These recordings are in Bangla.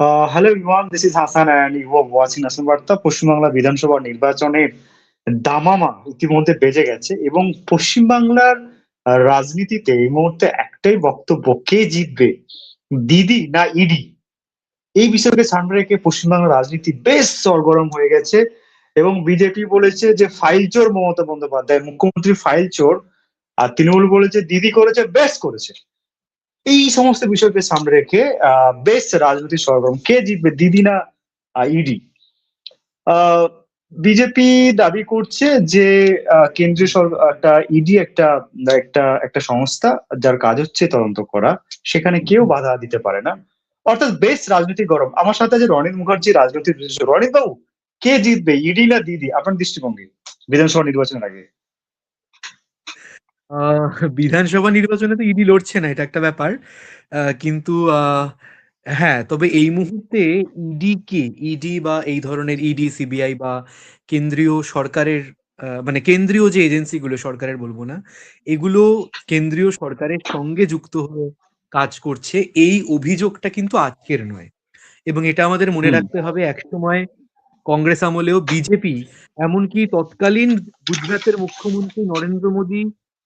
Uh, hello everyone, this is Hassan and you are watching বার্তা পশ্চিমবাংলা বিধানসভা নির্বাচনের দামামা ইতিমধ্যে বেজে গেছে এবং পশ্চিমবাংলার আহ, রাজনীতিতে এই মুহূর্তে একটাই বক্তব্য কে জিতবে? দিদি না ইডি এই বিষয়কে সামনে রেখে পশ্চিমবাংলার রাজনীতি বেশ সরগরম হয়ে গেছে এবং বিজেপি বলেছে যে ফাইল চোর মমতা বন্দ্যোপাধ্যায় মুখ্যমন্ত্রী ফাইল চোর আর তৃণমূল বলেছে দিদি করেছে বেশ করেছে। এই সমস্ত বিষয়কে সামনে রেখে বেশ রাজনৈতিক সরগরম। কে জিতবে? দিদি না ইডি বিজেপি দাবি করছে যে কেন্দ্রীয় সরকার একটা ইডি একটা একটা একটা সংস্থা যার কাজ হচ্ছে তদন্ত করা, সেখানে কেউ বাধা দিতে পারে না। অর্থাৎ বেশ রাজনৈতিক গরম। আমার সাথে আছে রনিত মুখার্জি রাজনৈতিক রনিত বাবু কে জিতবে? ইডি না দিদি? আপনার দৃষ্টিভঙ্গি। বিধানসভা নির্বাচনের আগে। আহ, বিধানসভা নির্বাচনে তো ইডি লড়ছে না এটা একটা ব্যাপার। কিন্তু আহ, হ্যাঁ তবে এই মুহূর্তে ইডি কে? ইডি বা এই ধরনের ইডি সিবিআই বা কেন্দ্রীয় সরকারের মানে কেন্দ্রীয় যে এজেন্সিগুলো সরকারের বলব না এগুলো কেন্দ্রীয় সরকারের সঙ্গে যুক্ত হয়ে কাজ করছে এই অভিযোগটা কিন্তু আজকের নয়। এবং এটা আমাদের মনে হুম। রাখতে হবে একসময় কংগ্রেস আমলেও বিজেপি এমনকি তৎকালীন গুজরাটের মুখ্যমন্ত্রী নরেন্দ্র মোদী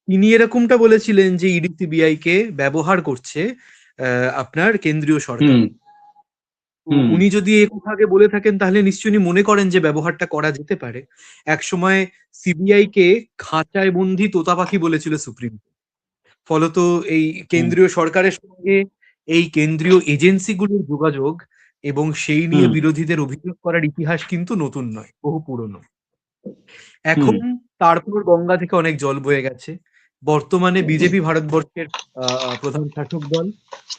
তিনি এরকমটা বলেছিলেন যে ইডি সিবিআই কে ব্যবহার করছে আপনার কেন্দ্রীয় সরকার। উনি যদি এ কথা আগে বলে থাকেন তাহলে নিশ্চয়ই উনি মনে করেন যে ব্যবহারটা করা যেতে পারে। একসময় সিবিআই কে খাঁচায় বন্দি তোতা পাখি বলেছিল সুপ্রিম কোর্ট। ফলত এই কেন্দ্রীয় সরকারের সঙ্গে এই কেন্দ্রীয় এজেন্সিগুলোর যোগাযোগ এবং সেই নিয়ে বিরোধীদের অভিযোগ করার ইতিহাস কিন্তু নতুন নয় বহু পুরনো। এখন তারপর গঙ্গা থেকে অনেক জল বয়ে গেছে। বর্তমানে বিজেপি ভারতবর্ষের প্রধান শাসক দল।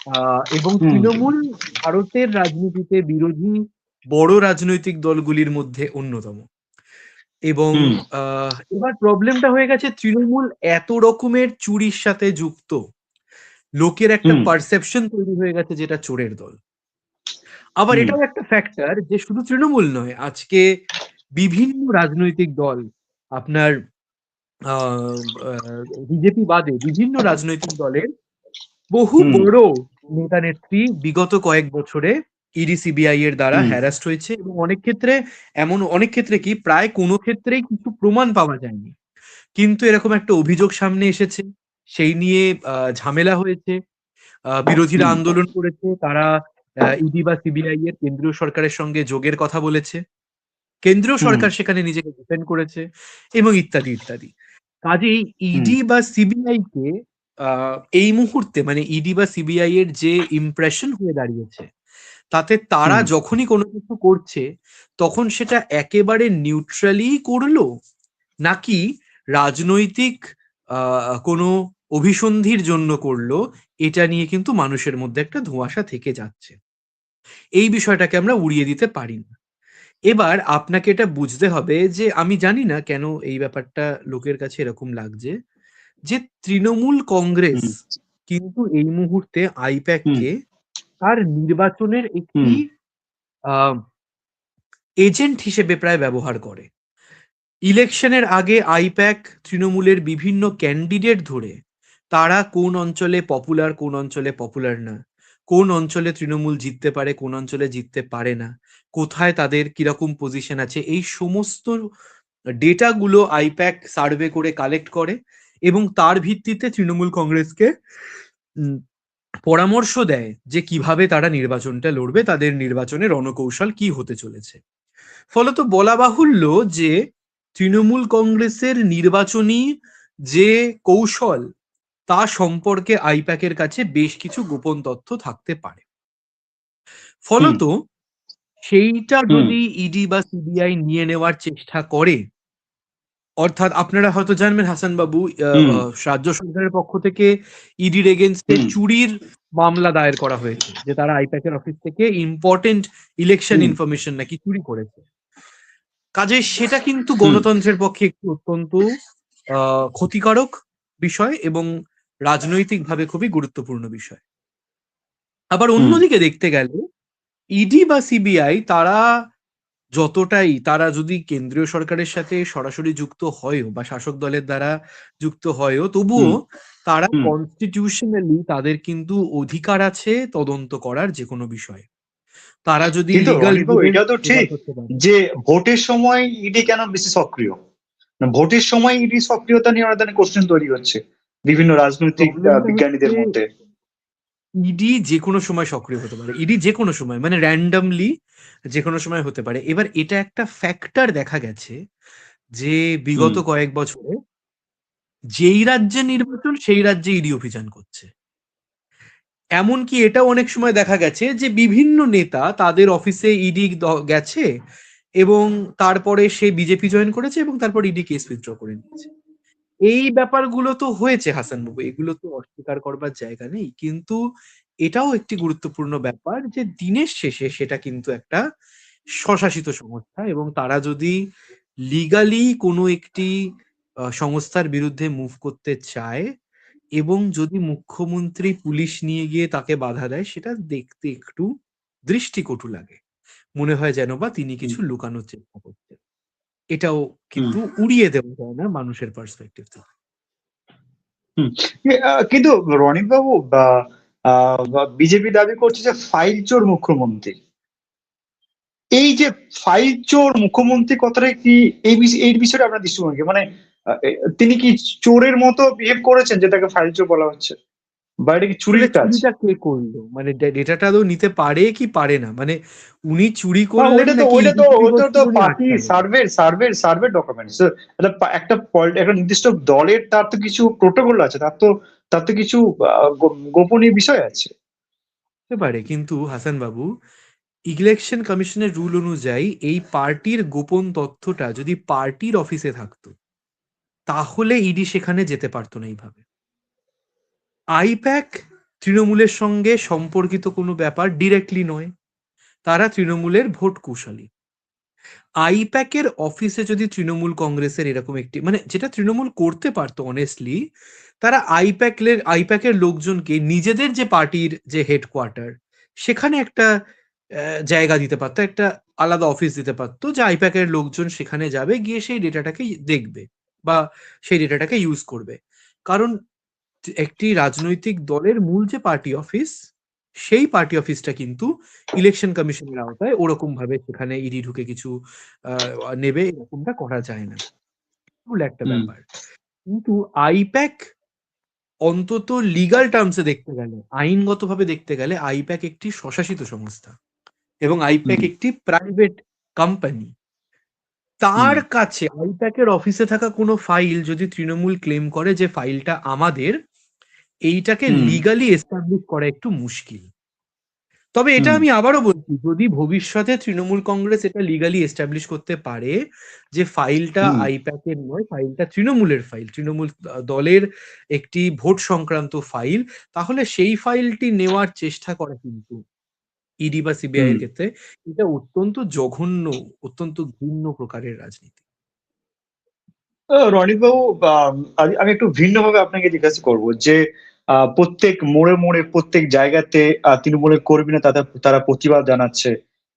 আহ, এবং তৃণমূল ভারতের রাজনীতিতে বিরোধী বড় রাজনৈতিক দলগুলির মধ্যে অন্যতম। এবং এবার প্রবলেমটা হয়ে গেছে তৃণমূল এত রকমের চুরির সাথে যুক্ত। লোকের একটা পারসেপশন তৈরি হয়ে গেছে যেটা চোরের দল। আবার এটাও একটা ফ্যাক্টর যে শুধু তৃণমূল নয় আজকে বিভিন্ন রাজনৈতিক দল আপনার বিজেপি বাদে বিভিন্ন রাজনৈতিক দলের বহু বড় নেতা নেত্রী বিগত কয়েক বছরে ইডি সিবিআই এর দ্বারা হ্যারাস্ট হয়েছে এবং অনেক ক্ষেত্রে এমন অনেক ক্ষেত্রে কি প্রায় কোনো ক্ষেত্রেই কিছু প্রমাণ পাওয়া যায়নি। কিন্তু এরকম একটা অভিযোগ সামনে এসেছে সেই নিয়ে আহ, ঝামেলা হয়েছে। বিরোধীরা আন্দোলন করেছে তারা ইডি বা সিবিআই এর কেন্দ্রীয় সরকারের সঙ্গে যোগের কথা বলেছে। কেন্দ্রীয় সরকার সেখানে নিজেকে ডিফেন্ড করেছে এবং ইত্যাদি ইত্যাদি। কাজেই ইডি বা সিবিআই কে এই মুহূর্তে মানে ইডি বা সিবিআই এর যে ইমপ্রেশন হয়ে দাঁড়িয়েছে তাতে তারা যখনই কোনো কিছু করছে তখন সেটা একেবারে নিউট্রালি করল নাকি রাজনৈতিক আহ, কোনো অভিসন্ধির জন্য করল এটা নিয়ে কিন্তু মানুষের মধ্যে একটা ধোঁয়াশা থেকে যাচ্ছে। এই বিষয়টাকে আমরা উড়িয়ে দিতে পারি না। এবার আপনাকে এটা বুঝতে হবে যে আমি জানি না কেন এই ব্যাপারটা লোকের কাছে এরকম লাগছে যে তৃণমূল কংগ্রেস কিন্তু এই মুহূর্তে আইপ্যাক কে তার নির্বাচনের একটি এজেন্ট হিসেবে প্রায় ব্যবহার করে। ইলেকশনের আগে আইপ্যাক তৃণমূলের বিভিন্ন ক্যান্ডিডেট ধরে তারা কোন অঞ্চলে পপুলার কোন অঞ্চলে পপুলার না। কোন অঞ্চলে তৃণমূল জিততে পারে, কোন অঞ্চলে জিততে পারে না, কোথায় তাদের কীরকম পজিশন আছে, এই সমস্ত ডেটাগুলো আইপ্যাক সার্ভে করে কালেক্ট করে এবং তার ভিত্তিতে তৃণমূল কংগ্রেসকে পরামর্শ দেয় যে কীভাবে তারা নির্বাচনটা লড়বে, তাদের নির্বাচনের রণকৌশল কি হতে চলেছে। ফলত বলা বাহুল্য যে তৃণমূল কংগ্রেসের নির্বাচনী যে কৌশল তা সম্পর্কে আইপ্যাকের কাছে বেশ কিছু গোপন তথ্য থাকতে পারে। ফলত সেইটা যদি ইডি বা সিবিআই নিয়ে নেওয়ার চেষ্টা করে অর্থাৎ আপনারা হয়তো জানবেন হাসান বাবু রাজ্য সরকারের পক্ষ থেকে ইডির এগেনস্টে চুরির মামলা দায়ের করা হয়েছে যে তারা আইপ্যাকের অফিস থেকে ইম্পর্টেন্ট ইলেকশন ইনফরমেশন নাকি চুরি করেছে। কাজে সেটা কিন্তু গণতন্ত্রের পক্ষে একটি অত্যন্ত আহ, ক্ষতিকারক বিষয় এবং রাজনৈতিকভাবে খুবই গুরুত্বপূর্ণ বিষয়। আবার অন্যদিকে দেখতে গেলে ইডি বা সিবিআই তারা যতটাই তারা যদি কেন্দ্রীয় সরকারের সাথে সরাসরি যুক্ত হয়ও বা শাসক দলের দ্বারা যুক্ত হয়ও তবুও তারা কনস্টিটিউশনালি তাদের কিন্তু অধিকার আছে তদন্ত করার যে কোনো বিষয়ে। তারা যদি এটাও তো ঠিক যে ভোটের সময় ইডি কেন বেশি সক্রিয়? না, ভোটের সময় ইডি সক্রিয়তা নিয়ে অনেক কোশ্চেন তৈরি হচ্ছে। বিভিন্ন রাজনৈতিক বিজ্ঞানীদের মধ্যে। ইডি যে কোনো সময় সক্রিয় হতে পারে। ইডি যে কোনো সময় মানে র্যান্ডমলি যে কোনো সময় হতে পারে। এবার এটা একটা ফ্যাক্টর দেখা গেছে যে বিগত কয়েক বছরে যেই রাজ্যে নির্বাচন সেই রাজ্যে ইডি অভিযান করছে। এমনকি এটাও অনেক সময় দেখা গেছে যে বিভিন্ন নেতা তাদের অফিসে ইডি গেছে এবং তারপরে সে বিজেপি জয়েন করেছে এবং তারপর ইডি কেস উইথড্র করে নিয়েছে। এই ব্যাপারগুলো তো হয়েছে হাসান বাবু। এগুলো তো অস্বীকার করবার জায়গা নেই। কিন্তু এটাও একটি গুরুত্বপূর্ণ ব্যাপার যে দিনের শেষে সেটা কিন্তু একটা স্বশাসিত সংস্থা এবং তারা যদি লিগালি কোনো একটি সংস্থার বিরুদ্ধে মুভ করতে চায় এবং যদি মুখ্যমন্ত্রী পুলিশ নিয়ে গিয়ে তাকে বাধা দেয় সেটা দেখতে একটু দৃষ্টিকটু লাগে। মনে হয় যেন বা তিনি কিছু লুকানোর চেষ্টা এটাও কিন্তু উড়িয়ে দেওয়া যায় না মানুষের পার্সপেক্টিভ থেকে। কিন্তু রনিক বাবু বা বিজেপি দাবি করছে যে ফাইল চোর মুখ্যমন্ত্রী। এই যে ফাইল চোর মুখ্যমন্ত্রী কথাটা কি এই এই বিষয়ে আপনার দৃষ্টিভঙ্গি? মানে তিনি কি চোরের মতো বিহেভ করেছেন যে তাকে ফাইল চোর বলা হচ্ছে? বা এটা কি চুরির কাজ? চুরিটা কে করল? মানে ডেটাটা তো নিতে পারে কি পারে না? মানে উনি চুরি করলেন ওইটা তো ওইটা তো ওটা তো party survey survey survey documents একটা একটা একটা নির্দিষ্ট দলের তার তো কিছু প্রোটোকল আছে তার তো তার তো কিছু গোপনীয় বিষয় আছে। হতে পারে কিন্তু হাসান বাবু ইলেকশন কমিশনের রুল অনুযায়ী এই পার্টির গোপন তথ্যটা যদি পার্টির অফিসে থাকতো তাহলে ইডি সেখানে যেতে পারতো না এইভাবে। আইপ্যাক তৃণমূলের সঙ্গে সম্পর্কিত কোনো ব্যাপার ডিরেক্টলি নয়। তারা তৃণমূলের ভোট কুশলী। আইপ্যাকের অফিসে যদি তৃণমূল কংগ্রেসের এরকম একটি মানে যেটা তৃণমূল করতে পারতো অনেস্টলি তারা আইপ্যাকের আইপ্যাকের লোকজনকে নিজেদের যে পার্টির যে হেডকোয়ার্টার সেখানে একটা জায়গা দিতে পারতো, একটা আলাদা অফিস দিতে পারতো, যে আইপ্যাকের লোকজন সেখানে যাবে, গিয়ে সেই ডেটাটাকে দেখবে বা সেই ডেটাটাকে ইউজ করবে। কারণ একটি রাজনৈতিক দলের মূল যে পার্টি অফিস সেই পার্টি অফিসটা কিন্তু ইলেকশন কমিশনের আওতায় ওরকম ভাবে সেখানে ইডি ঢুকে কিছু নেবে এরকমটা করা যায় না। একটা। ব্যাপার। কিন্তু আইপ্যাক অন্তত লিগাল টার্মসে দেখতে গেলে আইনগতভাবে দেখতে গেলে আইপ্যাক একটি স্বশাসিত সংস্থা এবং আইপ্যাক একটি প্রাইভেট কোম্পানি তার কাছে আইপ্যাকের অফিসে থাকা কোনো ফাইল যদি তৃণমূল ক্লেম করে যে ফাইলটা আমাদের এইটাকে লিগালি এস্টাবলিশ করা একটু মুশকিল। তবে এটা আমি আবারও বলছি যদি ভবিষ্যতে তৃণমূল কংগ্রেস এটা লিগালি এস্টাবলিশ করতে পারে যে ফাইলটা। আইপ্যাকের নয় ফাইলটা তৃণমূলের ফাইল তৃণমূল দলের একটি ভোট সংক্রান্ত ফাইল তাহলে সেই ফাইলটি নেওয়ার চেষ্টা করা কিন্তু ইডি বা সিবিআই এর ক্ষেত্রে। এটা অত্যন্ত জঘন্য অত্যন্ত ঘৃণ্য প্রকারের রাজনীতি। রনিক বাবু আমি আমি একটু ভিন্নভাবে আপনাকে জিজ্ঞাসা করব যে আহ, প্রত্যেক মোড়ে মোড়ে, প্রত্যেক জায়গাতে তৃণমূলের কর্মীরা তাদের, তারা প্রতিবাদ জানাচ্ছে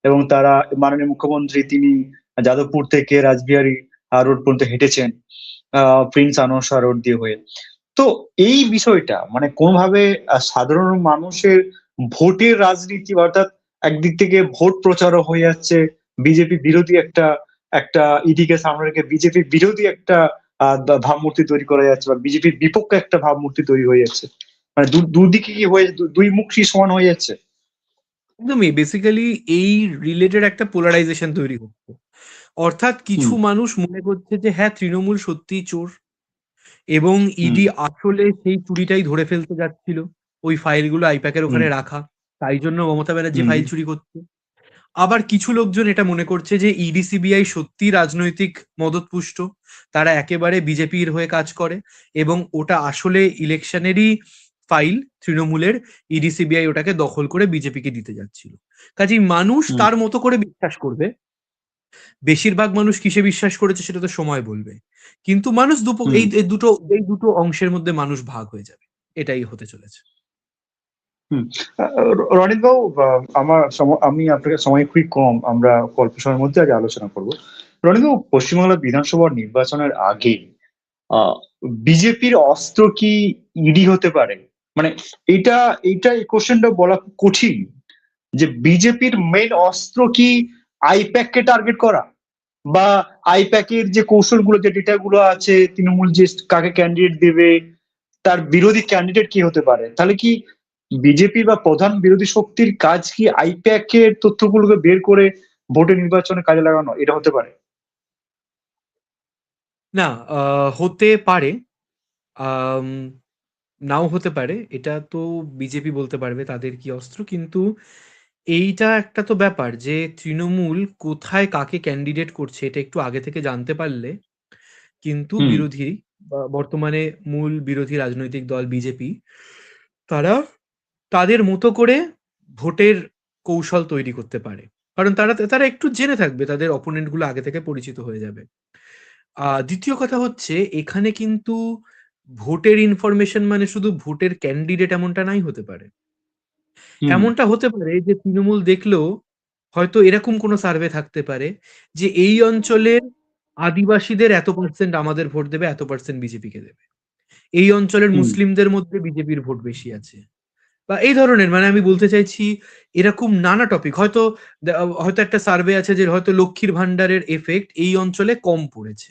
এবং তারা মাননীয় মুখ্যমন্ত্রী, তিনি যাদবপুর থেকে রাজবিহারী রোড পর্যন্ত হেঁটেছেন প্রিন্স আনোসা রোড দিয়ে হয়ে। তো এই বিষয়টা মানে কোনোভাবে সাধারণ মানুষের ভোটের রাজনীতি, অর্থাৎ একদিক থেকে ভোট প্রচারও হয়ে যাচ্ছে, বিজেপি বিরোধী একটা একটা ইডিকে সামনে রেখে বিজেপি বিরোধী একটা ভাবমূর্তি তৈরি করা যাচ্ছে বা বিজেপির বিপক্ষে একটা ভাবমূর্তি তৈরি হয়ে যাচ্ছে। মানে দুদিকে কি হয়ে দুই মুখী সমান হয়ে যাচ্ছে? একদমই। বেসিক্যালি এই রিলেটেড একটা পোলারাইজেশন তৈরি হচ্ছে। অর্থাৎ কিছু মানুষ মনে করছে যে হ্যাঁ তৃণমূল সত্যিই চোর এবং ইডি আসলে সেই চুরিটাই ধরে ফেলতে যাচ্ছিল। ওই ফাইলগুলো আইপ্যাকের ওখানে রাখা। তাই জন্য মমতা ব্যানার্জি ফাইল চুরি করছে। আবার কিছু লোকজন এটা মনে করছে যে ইডি সিবিআই সত্যি রাজনৈতিক মদতপুষ্ট। তারা একেবারে বিজেপির হয়ে কাজ করে এবং ওটা আসলে ইলেকশনেরই ফাইল তৃণমূলের ইডি সিবিআই ওটাকে দখল করে বিজেপিকে দিতে যাচ্ছিল। কাজেই মানুষ তার মতো করে বিশ্বাস করবে। বেশিরভাগ মানুষ কিসে বিশ্বাস করেছে সেটা তো সময় বলবে। কিন্তু মানুষ দুপো এই দুটো এই দুটো অংশের মধ্যে মানুষ ভাগ হয়ে যাবে। এটাই হতে চলেছে। রনিত বাবু আমার আমি আপনাকে সময় খুবই কম আমরা অল্প সময়ের মধ্যে আজ আলোচনা করব। রনিত বাবু পশ্চিমবাংলা বিধানসভা নির্বাচনের আগে বিজেপির অস্ত্র কি ইডি হতে পারে? মানে এটা এটা এই কোশ্চেনটা বলা কঠিন যে বিজেপির মেন অস্ত্র কি আইপ্যাক কে টার্গেট করা? বা আইপ্যাকের যে কৌশলগুলো, যে ডেটাগুলো আছে, তৃণমূল যে কাকে ক্যান্ডিডেট দেবে, তার বিরোধী ক্যান্ডিডেট কি হতে পারে? তাহলে কি বিজেপি বা প্রধান বিরোধী শক্তির কাজ কি আইপ্যাক এর তথ্যগুলোকে বের করে ভোটে নির্বাচনে কাজে লাগানো? এটা হতে পারে। না হতে পারে। নাও হতে পারে এটা তো বিজেপি বলতে পারবে তাদের কি অস্ত্র কিন্তু এইটা একটা তো ব্যাপার যে তৃণমূল কোথায় কাকে ক্যান্ডিডেট করছে এটা একটু আগে থেকে জানতে পারলে। কিন্তু বিরোধী বা বর্তমানে মূল বিরোধী রাজনৈতিক দল বিজেপি তারা তাদের মতো করে ভোটের কৌশল তৈরি করতে পারে। কারণ তারা তারা একটু জেনে থাকবে তাদের অপোনেন্টগুলো আগে থেকে পরিচিত হয়ে যাবে। আহ দ্বিতীয় কথা হচ্ছে এখানে কিন্তু ভোটের ইনফরমেশন মানে শুধু ভোটের ক্যান্ডিডেট এমনটা নাই হতে পারে। এমনটা হতে পারে যে তৃণমূল দেখলেও হয়তো এরকম কোনো সার্ভে থাকতে পারে যে এই অঞ্চলের আদিবাসীদের এত পার্সেন্ট আমাদের ভোট দেবে এত পার্সেন্ট বিজেপিকে দেবে। এই অঞ্চলের মুসলিমদের মধ্যে বিজেপির ভোট বেশি আছে। বা এই ধরনের মানে আমি বলতে চাইছি এরকম নানা টপিক হয়তো হয়তো একটা সার্ভে আছে যে হয়তো লক্ষ্মীর ভান্ডারের এফেক্ট এই অঞ্চলে কম পড়েছে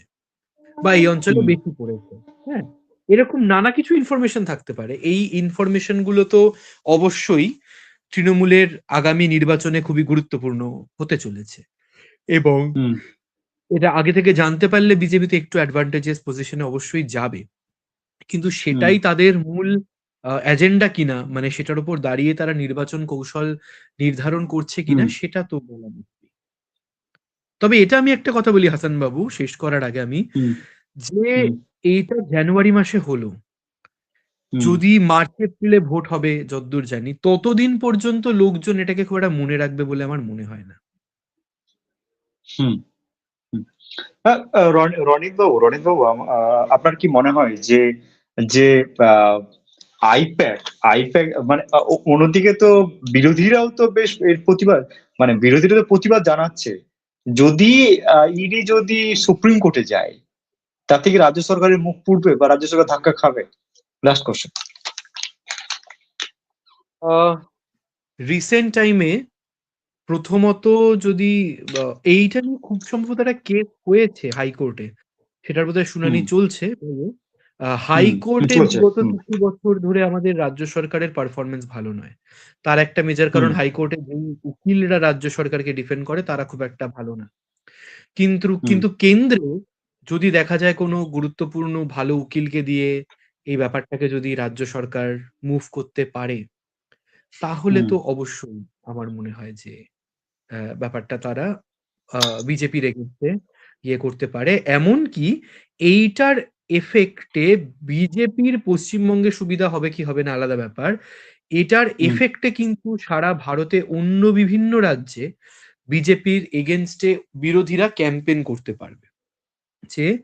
বা এই অঞ্চলে বেশি পড়েছে হ্যাঁ? এরকম নানা কিছু ইনফরমেশন থাকতে পারে। এই ইনফরমেশনগুলো তো অবশ্যই তৃণমূলের আগামী নির্বাচনে খুবই গুরুত্বপূর্ণ হতে চলেছে। এবং এটা আগে থেকে জানতে পারলে বিজেপিতে একটু অ্যাডভান্টেজেস পজিশনে অবশ্যই যাবে। কিন্তু সেটাই তাদের মূল এজেন্ডা কিনা মানে সেটার উপর দাঁড়িয়ে তারা নির্বাচন কৌশল নির্ধারণ করছে কিনা সেটা তো বলা মুশকিল। তবে এটা আমি একটা কথা বলি হাসান বাবু শেষ করার আগে আমি। যে। এইটা জানুয়ারি মাসে হলো হুম। যদি মার্চ এপ্রিলে ভোট হবে যতদূর জানি ততদিন পর্যন্ত লোকজন এটাকে খুব একটা মনে রাখবে বলে আমার মনে হয় না হুম হুম। রনি- আম- আহ, আপনার কি মনে হয় যে যে আইপ্যাড আইপ্যাড মানে ও- অন্যদিকে তো বিরোধীরাও তো বেশ এর প্রতিবাদ মানে বিরোধীরা তো প্রতিবাদ জানাচ্ছে যদি ইডি যদি সুপ্রিম কোর্টে যায় তাতে কি রাজ্য সরকারের মুখ পুড়বে বা রাজ্য সরকার ধাক্কা খাবে। লাস্ট কোশ্চেন রিসেন্ট টাইমে প্রথমত যদি এইটা নিয়ে খুব সম্ভবত একটা কেস হয়েছে হাইকোর্টে সেটার বোধহয় শুনানি চলছে হাইকোর্টে হুম। কিছু বছর ধরে আমাদের রাজ্য সরকারের পারফরমেন্স ভালো নয়। তার একটা মেজার কারণ হাইকোর্টে যে উকিলরা রাজ্য সরকারকে ডিফেন্ড করে তারা খুব একটা ভালো না। কিন্তু কিন্তু কেন্দ্রে যদি দেখা যায় কোনো গুরুত্বপূর্ণ ভালো উকিলকে দিয়ে এই ব্যাপারটাকে যদি রাজ্য সরকার মুভ করতে পারে তাহলে হুম। তো অবশ্যই আমার মনে হয় যে ব্যাপারটা তারা বিজেপির এগেন্স্টে ইয়ে করতে পারে এমনকি এইটার এফেক্টে বিজেপির পশ্চিমবঙ্গে সুবিধা হবে কি হবে না আলাদা ব্যাপার এটার হুম। এফেক্টে কিন্তু সারা ভারতে অন্য বিভিন্ন রাজ্যে বিজেপির এগেনস্টে বিরোধীরা ক্যাম্পেন করতে পারবে যে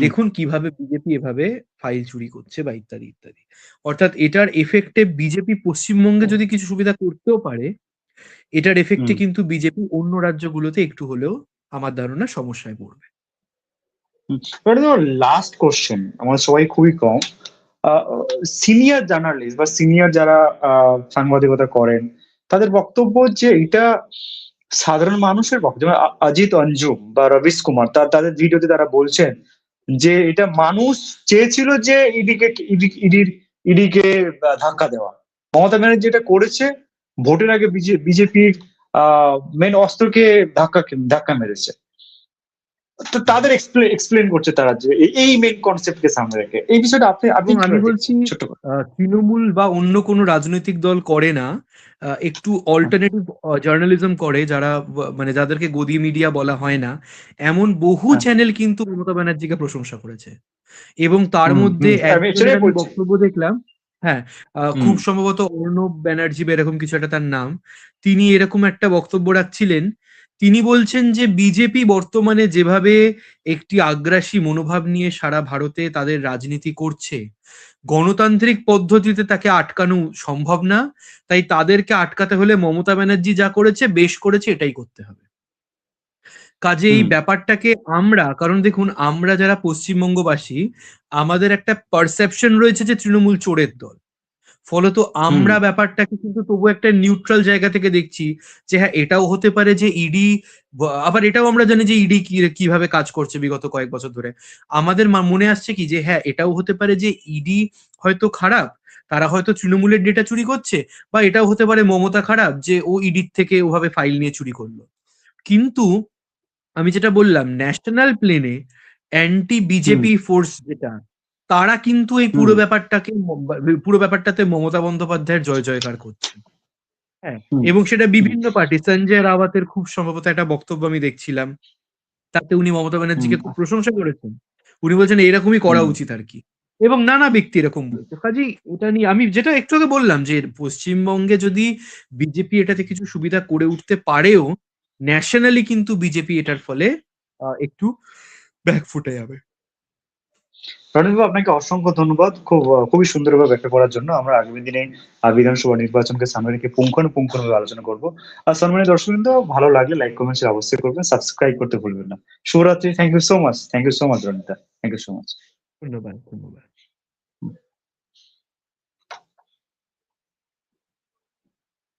দেখুন কীভাবে বিজেপি এভাবে ফাইল চুরি করছে বা ইত্যাদি ইত্যাদি। অর্থাৎ এটার এফেক্টে বিজেপি পশ্চিমবঙ্গে যদি কিছু সুবিধা করতেও পারে এটার এফেক্টে। কিন্তু বিজেপি অন্য রাজ্যগুলোতে একটু হলেও আমার ধারণা সমস্যায় পড়বে। লাস্ট কোশ্চেন আমার সবাই খুবই কম। সিনিয়র জার্নালিস্ট বা সিনিয়র যারা আহ, সাংবাদিকতা করেন তাদের বক্তব্য যে এটা সাধারণ মানুষের পক্ষে, যেমন অজিত অঞ্জুম বা রবিশ কুমার, তার তাদের ভিডিওতে তারা বলছেন যে এটা মানুষ চেয়েছিল যে ইডিকে ইডির ইডিকে ধাক্কা দেওয়া। মমতা ব্যানার্জি এটা করেছে, ভোটের আগে বিজেপির মেন অস্ত্রকে ধাক্কা ধাক্কা মেরেছে। তো তাদের এক্সপ্লেন করছে তারা যে এই- মেন কনসেপ্টকে সামনে রেখে। এই বিষয়টা আপনি আপনি আমি বলছি তৃণমূল বা অন্য কোনো রাজনৈতিক দল করে না একটু অল্টারনেটিভ জার্নালিজম করে যারা মানে যাদেরকে গদি মিডিয়া বলা হয় না। এমন বহু। চ্যানেল কিন্তু মমতা ব্যানার্জিকে প্রশংসা করেছে। এবং তার মধ্যে। বক্তব্য দেখলাম হ্যাঁ খুব সম্ভবত অর্ণব ব্যানার্জি বা এরকম কিছু একটা তার নাম। তিনি এরকম একটা বক্তব্য রাখছিলেন তিনি বলছেন যে বিজেপি বর্তমানে যেভাবে একটি আগ্রাসী মনোভাব নিয়ে সারা ভারতে তাদের রাজনীতি করছে গণতান্ত্রিক পদ্ধতিতে তাকে আটকানো সম্ভব না তাই তাদেরকে আটকাতে হলে মমতা ব্যানার্জি যা করেছে বেশ করেছে এটাই করতে হবে। কাজে এই ব্যাপারটাকে আমরা কারণ দেখুন আমরা যারা পশ্চিমবঙ্গবাসী আমাদের একটা পারসেপশন রয়েছে যে তৃণমূল চোরের দল। ফলত আমরা ব্যাপারটাকে কিন্তু তবু একটা নিউট্রাল জায়গা থেকে দেখছি যে হ্যাঁ এটাও হতে পারে যে ইডি আবার এটাও আমরা জানি যে ইডি কীভাবে কাজ করছে বিগত কয়েক বছর ধরে। আমাদের মনে আসছে কি যে হ্যাঁ এটাও হতে পারে যে ইডি হয়তো খারাপ তারা হয়তো তৃণমূলের ডেটা চুরি করছে বা এটাও হতে পারে মমতা খারাপ যে ও ইডির থেকে ওভাবে ফাইল নিয়ে চুরি করল। কিন্তু আমি যেটা বললাম ন্যাশনাল প্লেনে অ্যান্টি বিজেপি ফোর্স যেটা তারা কিন্তু এই পুরো ব্যাপারটাকে পুরো ব্যাপারটাতে মমতা বন্দ্যোপাধ্যায়ের জয় জয়কার করছে। হ্যাঁ এবং সেটা বিভিন্ন পার্টি সঞ্জয় রাওয়াতের খুব সম্ভবত একটা বক্তব্য আমি দেখছিলাম। তাতে উনি মমতা ব্যানার্জিকে খুব প্রশংসা করেছেন। উনি বলছেন এরকমই করা উচিত আর কি এবং নানা ব্যক্তি এরকম বলছে। কাজেই এটা নিয়ে আমি যেটা একটু আগে বললাম যে পশ্চিমবঙ্গে যদি বিজেপি এটাতে কিছু সুবিধা করে উঠতে পারেও ন্যাশনালি কিন্তু বিজেপি এটার ফলে আহ, একটু ব্যাকফুটে যাবে। রণিত আপনাকে অসংখ্য ধন্যবাদ। খুব খুবই সুন্দরভাবে ব্যাখ্যা করার জন্য আমরা আগামী দিনে বিধানসভা নির্বাচনকে সামনে রেখে পুঙ্খানুপুঙ্খভাবে আলোচনা করব। আর সম্মানীয় দর্শকবৃন্দ, ভালো লাগলে লাইক কমেন্ট অবশ্যই করবেন। সাবস্ক্রাইব করতে ভুলবেন না। শুভরাত্রি। Thank you so much thank you so much Ranita. Thank you so much ধন্যবাদ ধন্যবাদ।